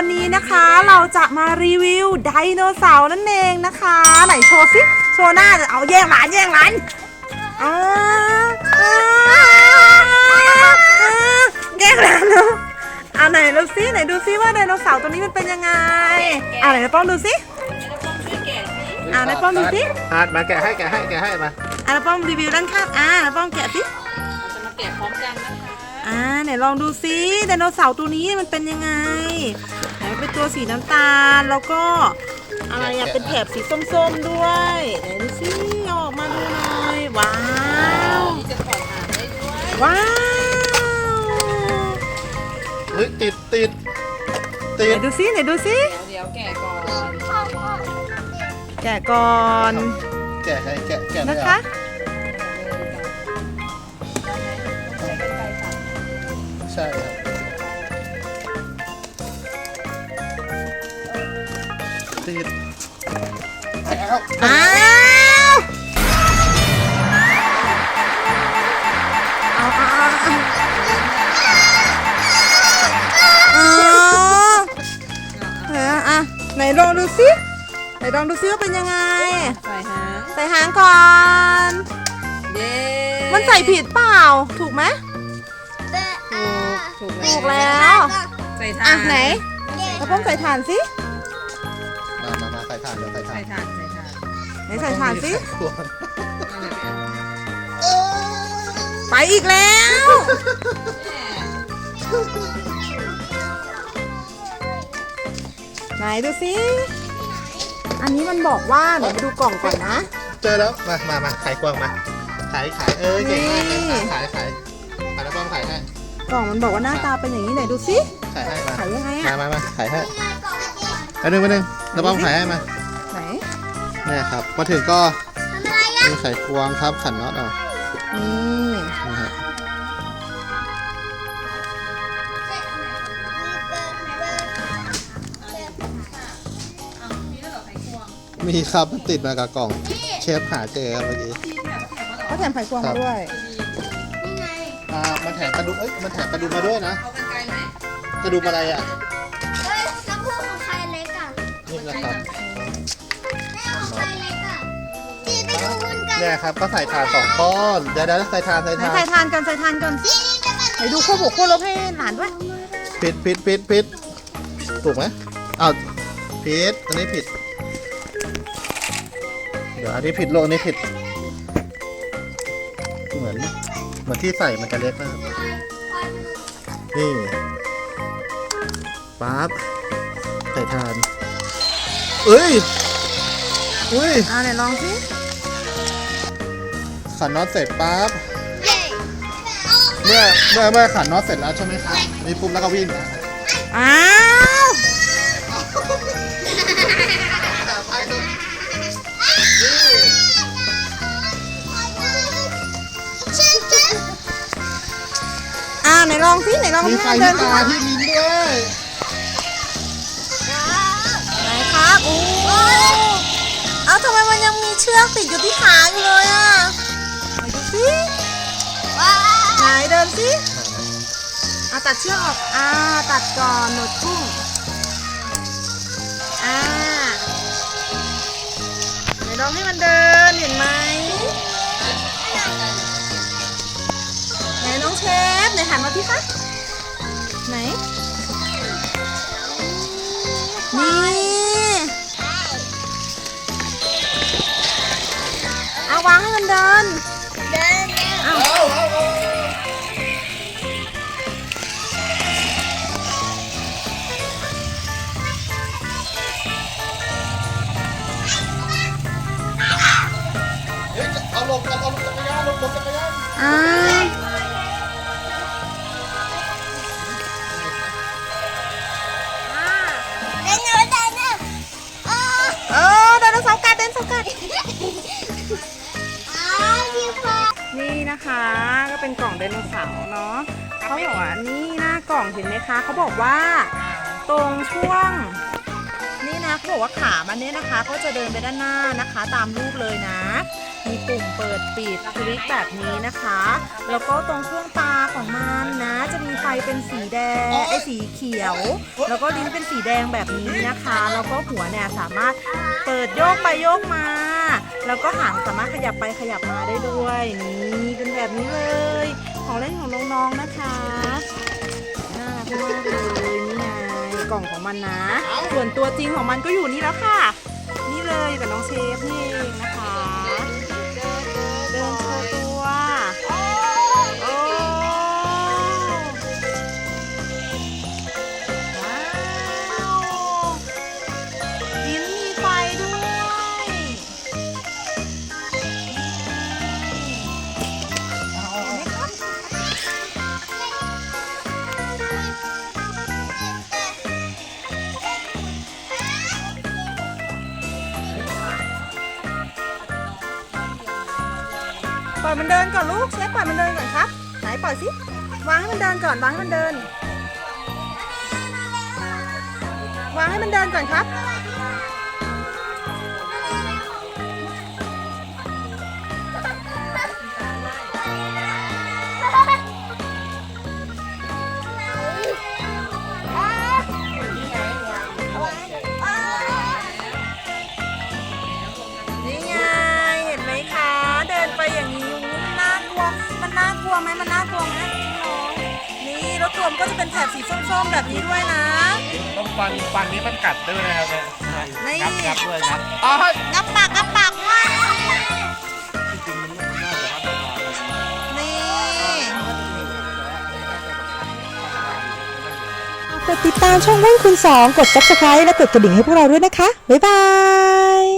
วันนี้นะคะเราจะมารีวิวไดโนเสาร์นั่นเองนะคะ ไหนโชว์สิโชว์หน้าเอาแย่งหลานแย่งหลานอ่าอ่าอ่าแย่งหลานเนาะอ่าไหนดูซิไหนดูซิว่าไดโนเสาร์ตัวนี้มันเป็นยังไงอ่าไหนป้องดูซิอ่าไหนป้องดูซิอามาแกะให้แกะให้แกะให้มาอ่าไหนป้องรีวิวด้านข้างอ่าไหนป้องแกะสิเราจะมาแกะพร้อมกันนะคะอ่าไหนลองดูซิไดโนเสาร์ตัวนี้มันเป็นยังไงไหนมัน เป็นตัวสีน้ำตาลแล้วก็อะไรอะเป็นแถบสีส้มๆด้วยไหนดูซิเอาออกมาดูหน่อยว้าวนี่จะถอดหางได้ด้วยว้าวเฮ้ยติดติดติไหนดดูซิไหนดูซิเดี๋ยวเดี๋ยวแกะก่อนแกะก่อนแกะให้แกะแกะเลยนะเหรอคะ ใช่ครับ ติดแล้วอ้าวอ๋อเอออะไหนลองดูซิไหนลองดูซิว่าเป็นยังไง ใส่หางใส่หางก่อน เย้มันใส่ผิดเปล่า ถูกไหม ถูกถูกแล้ว ใส่ทาอะนไหนเราต้องใส่ถ่านสิ ใถ่านเดี๋ยวใส่ถ่าใส่นทานใส่ทานไหนใส่ถ่านสิ ตัวนั่นแหละไปอีกแล้ว ไหนดูสิ อันนี้มันบอกว่าเดี๋ยวไปดูกล่องก่อนนะ เจอแล้วมามามาขายกวางมาขายขายเออเก่งมากนี่ ขายขายขายแล้วก็ขายให้กล่องมันบอกว่าหน้าตาเป็นอย่างนี้ไหนดูสิ ขายให้มาขายยังไงมาอะมามาขายให้อันนึงมาหนึ่งแล้วป้อมขายให้มาไหน เนี่ยครับมาถึงก็มีไขควงครับขันน็อตเอานี่นะฮะมีครับมันติดมากับกล่องเชฟหาเจอครับเมื่อกี้ก็แถมไข่ควงมาด้วยอ่ามันแถมกระดุมเอ้ยมันแถมกระดุมมาด้วยนะเอากันไกลไหมกระดุมอะไรอะเฮ้ยน้ำพุของใครเล็กอะนี่นะครับของใครเล็กอะจีไปดูหุ้นกันเนี่ยครับก็ใส่ถ่านสองก้อนเดี๋ยวเดี๋ยวใส่ถ่านใส่ไหนถ่านใส่ทานกันใส่ทานกันจีนี่จะมาไหนดูขั้วบวกขั้วลบให้หลานด้วยผิดผิดผิดผิดถูกไหมอ้าวผิดอันนี้ผิด เดี๋ยวอันนี้ผิดโลกอันนี้ผิด เหมือนเหมือนที่ใส่มันจะเล็กนะครับนี่ปั๊บใส่ทาน เอ้ย อุ้ยอ่าไหนลองสิขันน็อตเสร็จปั๊บเย้เมื่อเมื่อเมื่อขันน็อตเสร็จแล้วใช่ไหมครับนี่ปุ๊บแล้วก็วิ่งอ้าวเช่นกันอ่าไหนลองสิไหนลองมีไฟให้ที่เดินตาที่ลิ้นด้วยไหนครับโอ้ เอ้าทำไมมันยังมีเชือกติดอยู่ที่ขาอยู่เลยอะไหนดูสิว้าไหนเดินสิอะตัดเชือกออกอ่าตัดก่อนหนวดกุ้งอ่าไหนลองให้มันเดินเห็นไหมไหนน้องเชฟไหนหันมาพี่คะไหนนี่ เอาวางให้มันเดิน เดินเอาเฮ้ยเอาหลบเอาหลบจักรยานหลบหลบจักรยานอ่าเดินเดินเดินเดินอ๋อเออไดโนเสาร์กัดไดโนเสาร์กัด นี่นะคะก็เป็นกล่องไดโนเสาร์เนาะเขาบอกว่านี่หน้ากล่องเห็นไหมคะเขาบอกว่าตรงช่วง นี่นะเขาบอกว่าขามันเนี่ยนะคะ ก็จะเดินไปด้านหน้านะคะ ตามรูปเลยนะ มีปุ่มเปิดปิดคลิกแบบนี้นะคะ แล้วก็ตรงเครื่องตาของมันนะ จะมีไฟเป็นสีแดงไอ้สีเขียว แล้วก็ลิ้นเป็นสีแดงแบบนี้นะคะ แล้วก็หัวเนี่ยสามารถเปิดโยกไปโยกมา แล้วก็หางสามารถขยับไปขยับมาได้ด้วยนี่เป็นแบบนี้เลย ของเล่นของน้องๆนะคะน่ารักมากเลยนี่ไงกล่องของมันนะ ส่วนตัวจริงของมันก็อยู่นี่แล้วค่ะ นี่เลยกับน้องเชฟนี่เองนะคะ ปล่อยมันเดินก่อนลูกเชฟปล่อยมันเดินก่อนครับไหนปล่อยสิวางให้มันเดินก่อนวางให้มันเดิน วางให้มันเดินก่อนครับ ไหมมันน่ากลัวไหมน้องนี่แล้วตัวมันก็จะเป็นแถบสีส้มๆแบบนี้ด้วยนะ ต้องฟันฟันนี้มันกัดด้วยนะครับเนี่ยนี่ งับงับด้วยครับอ๋องับปากงับปากว้าวนี่ กดติดตามช่องว่นคุณสองกด subscribe และกดกระดิ่งให้พวกเราด้วยนะคะ บ๊ายบาย